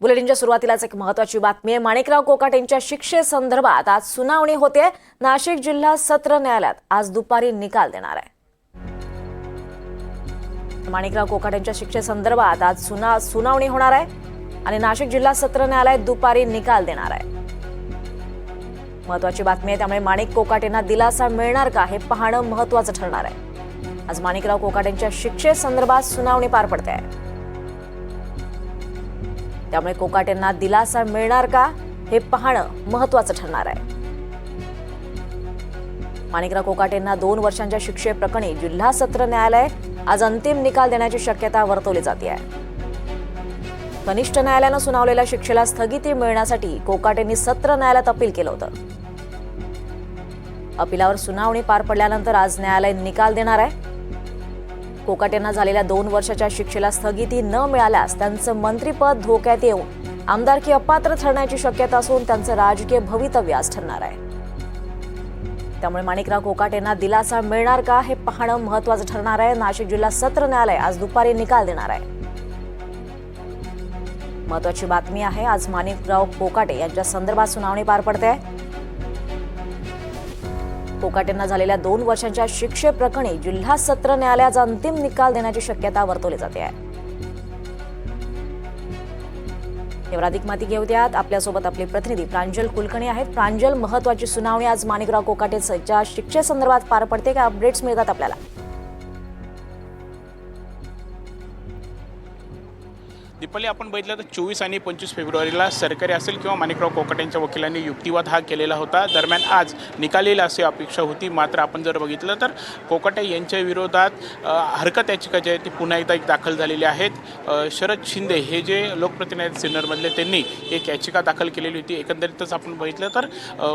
बुलेटिनच्या सुरुवातीलाच एक महत्वाची बातमी आहे. माणिकराव कोकाट यांच्या शिक्षेसंदर्भात आज सुनावणी होते. नाशिक जिल्हा सत्र न्यायालयात आज दुपारी निकाल देणार आहे. माणिकराव कोकाट यांच्या शिक्षेसंदर्भात आज सुना सुनावणी होणार आहे आणि नाशिक जिल्हा सत्र न्यायालयात दुपारी निकाल देणार आहे. महत्वाची बातमी आहे त्यामुळे माणिक कोकाट यांना दिलासा मिळणार का हे पाहणं महत्वाचं ठरणार आहे. आज माणिकराव कोकाट यांच्या शिक्षेसंदर्भात सुनावणी पार पडते आहे. त्यामुळे कोकाटेंना दिलासा मिळणार का हे पाहणं महत्वाचं ठरणार आहे. माणिकराव कोकाटेंना दोन वर्षांच्या शिक्षेप्रकरणी जिल्हा सत्र न्यायालय आज अंतिम निकाल देण्याची शक्यता वर्तवली जाते आहे कनिष्ठ न्यायालयानं सुनावलेल्या शिक्षेला स्थगिती मिळण्यासाठी कोकाटेंनी सत्र न्यायालयात अपील केलं होतं. अपिलावर सुनावणी पार पडल्यानंतर आज न्यायालय निकाल देणार आहे. कोकाट यांना झालेल्या दोन वर्षाच्या शिक्षेला स्थगिती न मिळाल्यास त्यांचं मंत्रीपद धोक्यात येऊन आमदारकी अपात्र ठरण्याची शक्यता असून त्यांचं राजकीय भवितव्य आज ठरणार आहे. त्यामुळे माणिकराव कोकाट यांना दिलासा मिळणार का हे पाहणं महत्वाचं ठरणार आहे. नाशिक जिल्हा सत्र न्यायालय आज दुपारी निकाल देणार आहे. महत्वाची बातमी आहे आज माणिकराव कोकाटे यांच्या संदर्भात सुनावणी पार पडते कोकाटेंना झालेल्या दोन वर्षांच्या शिक्षेप्रकरणी जिल्हा सत्र न्यायालयाचा अंतिम निकाल देण्याची शक्यता वर्तवली जाते. आहे यावर अधिक माहिती घेऊयात आपल्यासोबत आपले प्रतिनिधी प्रांजल कुलकर्णी आहेत. प्रांजल महत्वाची सुनावणी आज माणिकराव कोकाटेच्या शिक्षेसंदर्भात पार पडते का अपडेट्स मिळतात आपल्याला? दीपाली आपण बघितलं तर चोवीस आणि पंचवीस फेब्रुवारीला सरकारी असेल किंवा माणिकराव कोकट यांच्या वकिलांनी युक्तिवाद हा केलेला होता. दरम्यान आज निकालेला असे अशी अपेक्षा होती. मात्र आपण जर बघितलं तर कोकाटे यांच्या विरोधात हरकत याचिका जी आहे ती पुन्हा एकदा एक दाखल झालेली आहेत. शरद शिंदे हे जे लोकप्रतिनिधी सिन्नरमधले त्यांनी एक याचिका दाखल केलेली होती. एकंदरीतच आपण बघितलं तर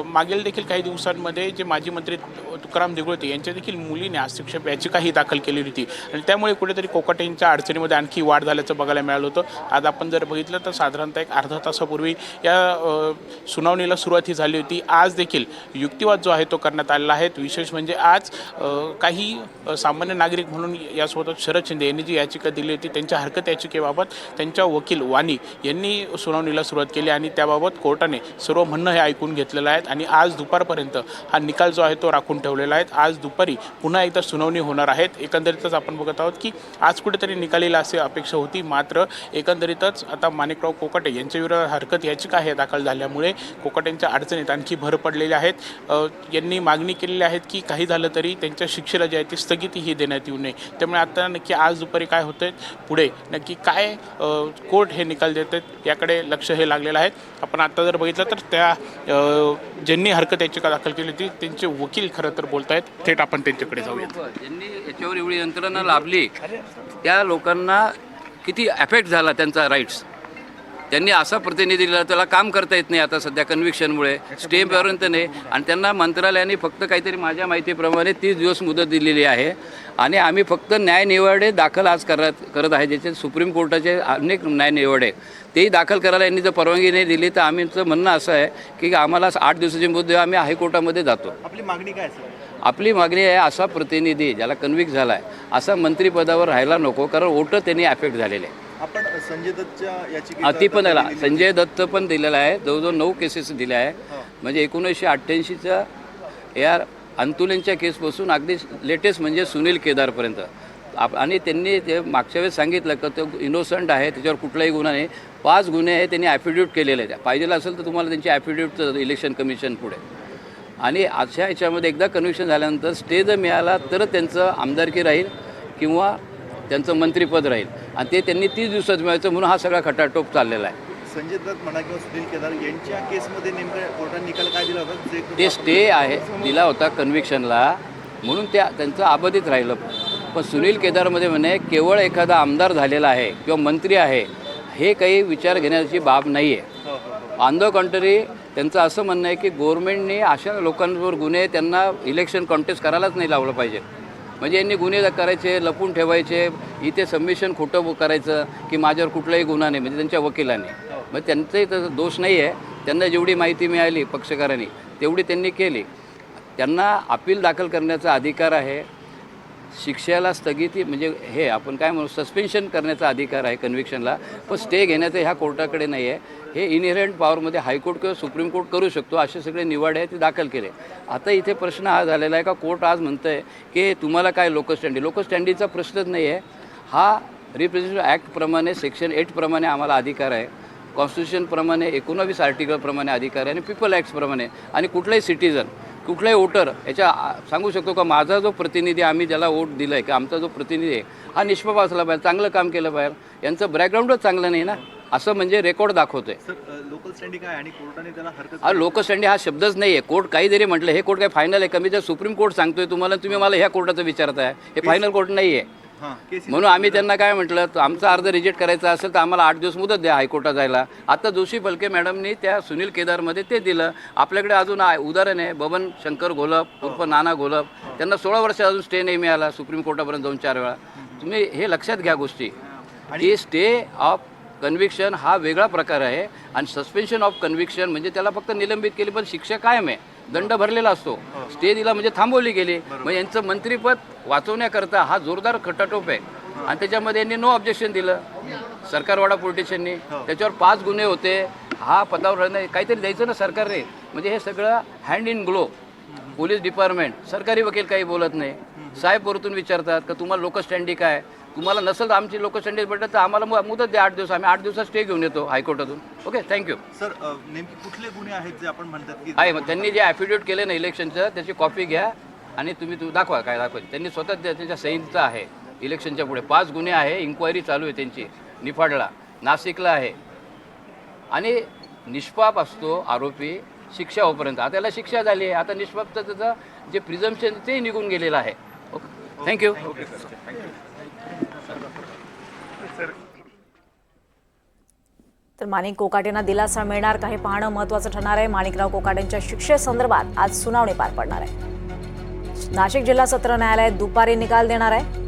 मागील देखील काही दिवसांमध्ये जे माजी मंत्री तुकाराम दिगुळते यांच्या देखील मुलीने आक्षेप याचिका ही दाखल केलेली होती. आणि त्यामुळे कुठेतरी कोकट यांच्या अडचणीमध्ये आणखी वाढ झाल्याचं बघायला मिळालं होतं. आज आपण जर बघितलं तर साधारणतः एक अर्धा तासापूर्वी या सुनावणीला सुरुवात ही झाली होती. आज देखील युक्तिवाद जो आहे तो करण्यात आलेला आहे. विशेष म्हणजे आज काही सामान्य नागरिक म्हणून यासोबत शरद शिंदे यांनी जी याचिका दिली होती त्यांच्या हरकत याचिकेबाबत त्यांच्या वकील वाणी यांनी सुनावणीला सुरुवात केली आणि त्याबाबत कोर्टाने सर्व म्हणणं हे ऐकून घेतलेलं आहे आणि आज दुपारपर्यंत हा निकाल जो आहे तो राखून ठेवलेला आहे. आज दुपारी पुन्हा एकदा सुनावणी होणार आहेत. एकंदरीतच आपण बघत आहोत की आज कुठेतरी निकालेला असे अशी अपेक्षा होती. मात्र एकंदरीतच आता माणिकराव कोकाटे यांच्या विरोधात हरकत याचिका आहे दाखल झाल्यामुळे कोकाटेंच्या अडचणीत आणखी भर पडलेल्या आहेत. यांनी मागणी केलेली आहेत की काही झालं तरी त्यांच्या शिक्षेला जी आहे ती स्थगिती ही देण्यात येऊ नये. त्यामुळे आता नक्की आज दुपारी काय होतंय पुढे नक्की काय कोर्ट हे निकाल देत आहेत याकडे लक्ष हे लागलेलं आहे. आपण आता जर बघितलं तर त्या ज्यांनी हरकत याचिका दाखल केली होती त्यांचे वकील खरं तर बोलत आहेत थेट आपण त्यांच्याकडे जाऊया ज्यांनी याच्यावर एवढी यंत्रणा लाभली त्या लोकांना किती अफेक्ट झाला त्यांचा राईट्स त्यांनी असा प्रतिनिधी दिला त्याला काम करता येत नाही आता सध्या कन्व्हिक्शनमुळे स्टेपर्यंत नाही. आणि त्यांना मंत्रालयाने फक्त काहीतरी माझ्या माहितीप्रमाणे तीस दिवस मुदत दिलेली आहे. आणि आम्ही फक्त न्यायनिवाडे दाखल आज करत करत आहे. ज्याचे सुप्रीम कोर्टाचे अनेक न्यायनिवाडे तेही दाखल करायला यांनी जर परवानगी नाही दिली तर आमचं म्हणणं असं आहे की आम्हाला आठ दिवसाची मुदत आम्ही हायकोर्टामध्ये जातो. आपली मागणी काय असेल आपली मागणी आहे असा प्रतिनिधी ज्याला कन्व्हिक्ट झाला आहे असा मंत्रिपदावर राहायला नको कारण वोटं त्यांनी अफेक्ट झालेले आहे आपण संजय दत्तच्या याची अति पण दिला संजय दत्त पण दिलेला आहे. जवळजवळ नऊ केसेस दिल्या आहे म्हणजे एकोणीसशे अठ्ठ्याऐंशीच्या या अंतुलेंच्या केसपासून अगदी लेटेस्ट म्हणजे सुनील केदारपर्यंत. आप आणि त्यांनी ते मागच्या वेळेस सांगितलं की तो इनोसंट आहे त्याच्यावर कुठलाही गुन्हा नाही. पाच गुन्हे आहे त्यांनी ॲफिडेविट केलेले आहेत. पाहिजे असेल तर तुम्हाला त्यांची ॲफिडेविट इलेक्शन कमिशन पुढे. आणि अशा ह्याच्यामध्ये एकदा कन्व्हिक्शन झाल्यानंतर स्टे जर मिळाला तरच त्यांचं आमदारकी राहील किंवा त्यांचं मंत्रिपद राहील. आणि ते त्यांनी तीस दिवसात मिळायचं म्हणून हा सगळा खटाटोप चाललेला आहे. संजय दत्त म्हणा किंवा सुनील केदार यांच्या केसमध्ये नेमकं कोर्टाने निकाल काय दिला होता? ते स्टे आहे दिला होता कन्व्हिक्शनला म्हणून त्या त्यांचं अबाधित राहिलं. पण सुनील केदारमध्ये म्हणे केवळ एखादा आमदार झालेला आहे किंवा मंत्री आहे हे काही विचार घेण्याची बाब नाही आहे. ऑन द कॉन्ट्ररी त्यांचं असं म्हणणं आहे की गोरमेंटने अशा लोकांवर गुन्हे त्यांना इलेक्शन कॉन्टेस्ट करायलाच नाही लावलं पाहिजे. म्हणजे यांनी गुन्हे करायचे लपून ठेवायचे इथे सबमिशन खोटं करायचं की माझ्यावर कुठलाही गुन्हा नाही म्हणजे त्यांच्या वकिलाने. मग त्यांचाही तसं दोष नाही आहे. त्यांना जेवढी माहिती मिळाली पक्षकारांनी तेवढी त्यांनी केली. त्यांना अपील दाखल करण्याचा अधिकार आहे. शिक्षेला स्थगिती म्हणजे हे आपण काय म्हणू सस्पेन्शन करण्याचा अधिकार आहे कन्व्हिक्शनला पण स्टे घेण्याचं ह्या कोर्टाकडे नाही आहे हे इनहेरंट पॉवरमध्ये हायकोर्ट किंवा सुप्रीम कोर्ट करू शकतो असे सगळे निवाडे आहे ते दाखल केले. आता इथे प्रश्न हा झालेला आहे का कोर्ट आज म्हणतं आहे की तुम्हाला काय लोकस्टँडी लोकस्टँडीचा प्रश्नच नाही आहे हा रिप्रेझेंटेटिव्ह ॲक्टप्रमाणे सेक्शन एटप्रमाणे आम्हाला अधिकार आहे. कॉन्स्टिट्यूशनप्रमाणे एकोणावीस आर्टिकलप्रमाणे अधिकार आहे आणि पीपल ॲक्ट्सप्रमाणे आणि कुठलाही सिटीजन कुठलाही वोटर याच्या सांगू शकतो का माझा जो प्रतिनिधी आम्ही ज्याला वोट दिलं आहे की आमचा जो प्रतिनिधी आहे हा निष्पाप असला पाहिजे चांगलं काम केलं पाहिजे. यांचं बॅकग्राऊंडच चांगलं नाही ना. असं म्हणजे रेकॉर्ड दाखवतो आहे सर लोकल स्टँडिंग काय आणि कोर्टाने त्याला हरकत हा हा शब्दच नाही आहे कोर्ट काही जरी म्हटलं हे कोर्ट काय फायनल आहे का? मी जर सुप्रीम कोर्ट सांगतोय तुम्हाला तुम्ही मला ह्या कोर्टाचं विचारताय. हे फायनल कोर्ट नाही आहे म्हणून आम्ही त्यांना काय म्हटलं तर आमचा अर्ज रिजेक्ट करायचा असेल तर आम्हाला आठ दिवस मुदत द्या हायकोर्टात जायला. आता जोशी फलके मॅडमनी त्या सुनील केदारमध्ये ते दिलं. आपल्याकडे अजून आहे उदाहरण आहे बबन शंकर घोलप उर्फ नाना घोलप. त्यांना सोळा वर्ष अजून स्टे नाही मिळाला सुप्रीम कोर्टापर्यंत जाऊन चार वेळा. तुम्ही हे लक्षात घ्या गोष्टी. की स्टे ऑफ कन्व्हिक्शन हा वेगळा प्रकार आहे. आणि सस्पेन्शन ऑफ कन्व्हिक्शन म्हणजे त्याला फक्त निलंबित केली पण शिक्षा कायम आहे. दंड भरलेला असतो. स्टे दिला म्हणजे थांबवली गेली. मग यांचं मंत्रीपद वाचवण्याकरता हा जोरदार खटाटोप आहे. आणि त्याच्यामध्ये यांनी नो ऑब्जेक्शन दिलं. सरकारवाडा पोलिटिशियननी त्याच्यावर पाच गुन्हे होते. हा पदावर राहणं काहीतरी द्यायचं ना सरकारने. म्हणजे हे सगळं hand in glove police department सरकारी वकील काही बोलत नाही. साहेब वरतून विचारतात का तुम्हाला लोकस्टँडी काय? तुम्हाला नसेल तर आमची लोकस्टँडी भेटत तर आम्हाला मु- मुदत द्या आठ दिवस आम्ही आठ दिवसात स्टे घेऊन येतो हायकोर्टातून. ओके थँक्यू सर अ, नेमके कुठले गुन्हे आहेत जे आपण म्हणतात की आहे मग त्यांनी जे ॲफिडेविट केलं ना इलेक्शनचं त्याची कॉपी घ्या आणि तुम्ही तू दाखवा काय दाखवा. त्यांनी स्वतः त्या- त्यांच्या सहींचं आहे. इलेक्शनच्या पुढे पाच गुन्हे आहे इन्क्वायरी चालू आहे त्यांची निफाडला नाशिकला आहे. आणि निष्पाप असतो आरोपी शिक्षा होईपर्यंत. आता त्याला शिक्षा झाली आहे. आता निष्पापचं जे प्रिझम्पशन ते निघून गेलेलं आहे. ओके थँक्यू तर माणिक कोकाटेंना दिलासा मिळणार का हे पाहणं महत्वाचं ठरणार आहे. माणिकराव कोकाटेंच्या शिक्षेसंदर्भात आज सुनावणी पार पडणार आहे. नाशिक जिल्हा सत्र न्यायालय दुपारी निकाल देणार आहे.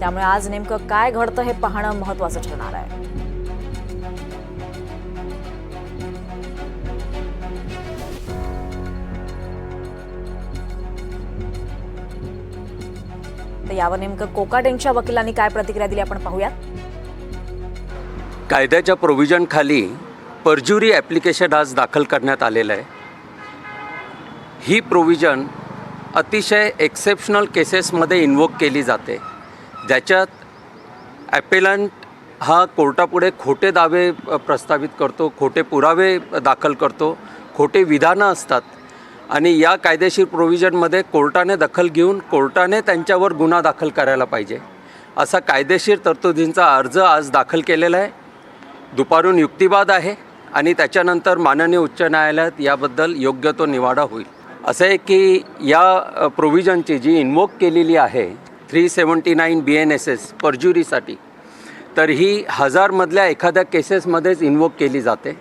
त्यामुळे आज नेमकं काय घडतं हे पाहणं महत्वाचं ठरणार आहे. तर यावर नेमकं कोकाटेंच्या वकिलांनी काय प्रतिक्रिया दिली आपण पाहूयात. कायद्याच्या प्रोव्हिजनखाली परज्युरी ॲप्लिकेशन आज दाखल करण्यात आलेलं आहे. ही प्रोव्हिजन अतिशय एक्सेप्शनल केसेसमध्ये इन्वोक केली जाते. ज्याच्यात ॲपेलंट हा कोर्टापुढे खोटे दावे प्रस्तावित करतो खोटे पुरावे दाखल करतो खोटे विधानं असतात. आणि या कायदेशीर प्रोव्हिजनमध्ये कोर्टाने दखल घेऊन कोर्टाने त्यांच्यावर गुन्हा दाखल करायला पाहिजे. असा कायदेशीर तरतुदींचा अर्ज आज दाखल केलेला आहे. दुपारून युक्तिवाद आहे आणि त्याच्यानंतर माननीय उच्च न्यायालयात याबद्दल योग्य तो निवाडा होईल. असं आहे की या प्रोव्हिजनची जी इन्वोक केलेली आहे three seventy nine B N S S परज्युरीसाठी तर ही हजारमधल्या एखाद्या केसेसमध्येच इन्वोक केली जाते.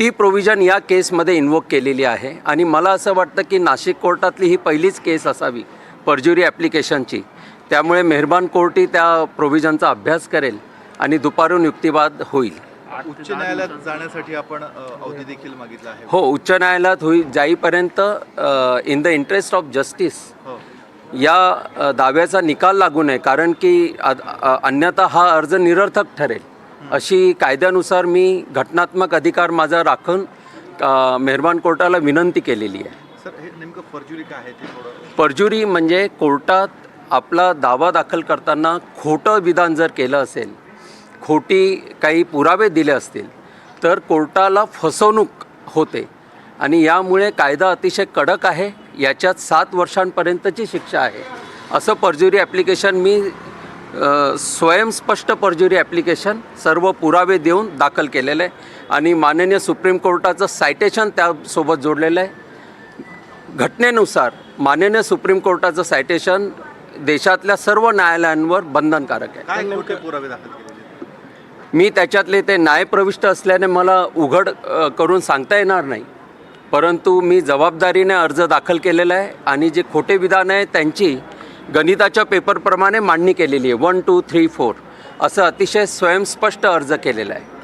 ती प्रोव्हिजन या केसमध्ये इन्वोक केलेली आहे. आणि मला असं वाटतं की नाशिक कोर्टातली ही पहिलीच केस असावी परज्युरी ॲप्लिकेशनची त्यामुळे मेहरबान कोर्टही त्या प्रोव्हिजनचा अभ्यास करेल आणि दुपारून युक्तिवाद होईल. उच्च न्यायालयात जाण्यासाठी आपण अवधी देखील मागितला आहे. हो उच्च न्यायालयात होईल. जाईपर्यंत in the interest of justice या दाव्याचा निकाल लागू नये. कारण की अन्यथा हा अर्ज निरर्थक ठरेल. अशी कायद्यानुसार मी घटनात्मक अधिकार माझा राखून मेहरबान कोर्टाला विनंती केलेली आहे. सर हे नेमकं परज्युरी काय आहे ते थोडं? परजुरी म्हणजे कोर्टात आपला दावा दाखल करताना खोटं विधान जर केलं असेल खोटी काही पुरावे दिले असतील तर कोर्टाला फसवणूक होते. आणि यामुळे कायदा अतिशय कडक आहे याच्यात सात वर्षांपर्यंतची शिक्षा आहे. असं परजुरी ॲप्लिकेशन मी स्वयंस्पष्ट परजुरी ॲप्लिकेशन सर्व पुरावे देऊन दाखल केलेलं आहे. आणि माननीय सुप्रीम कोर्टाचं सायटेशन त्यासोबत जोडलेलं आहे. घटनेनुसार माननीय सुप्रीम कोर्टाचं सायटेशन देशातल्या सर्व न्यायालयांवर बंधनकारक आहे. पुरावे दाखल मी त्याच्यातले ते न्यायप्रविष्ट असल्याने मला उघड करून सांगता येणार नाही. परंतु मी जबाबदारीने अर्ज दाखल केलेला आहे आणि जे खोटे विधान आहे त्यांची गणिताच्या पेपरप्रमाणे मांडणी केलेली आहे. वन टू थ्री फोर असं अतिशय स्वयंस्पष्ट अर्ज केलेला आहे.